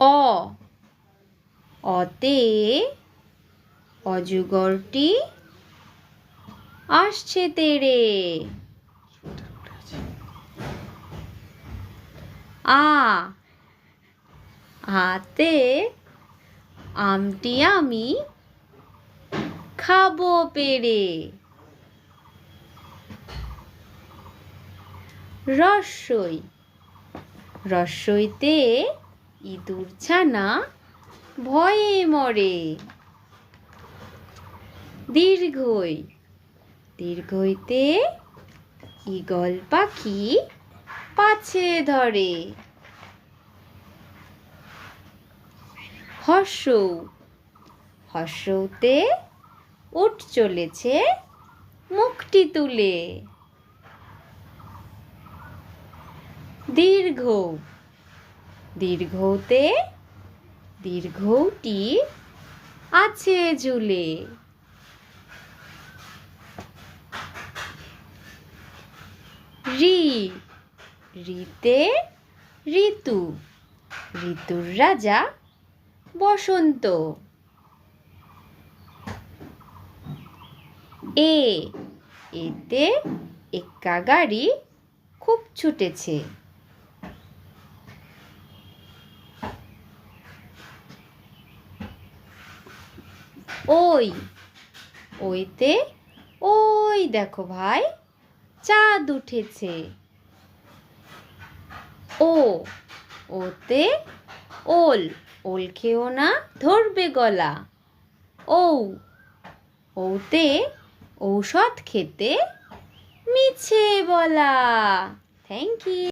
অ অতে অজগরটি আসছে তেরে। আ হাতে আমটি আমি খাব পেরে। রস্যই রস্যইতে ইঁদুর ছানা ভয়ে মরে। দীর্ঘই, দীর্ঘইতে ঈগল পাখি পাছে ধরে। হর্ষৌ হর্ষৌতে উঠ চলেছে মুখটি তুলে। দীর্ঘ দীর্ঘতে, দীর্ঘটি আছে ঝুলে রি রিতে ঋতু, ঋতুর রাজা বসন্ত। এ, এতে এক্কা গাড়ি খুব ছুটেছে। ওই, ওইতে ওই দেখো ভাই, চাঁদ উঠেছে। ও, ওতে ওল ওল খেও না, ধরবে গলা। ঔ, ওতে ঔষধ খেতে মিছে বলা। Thank you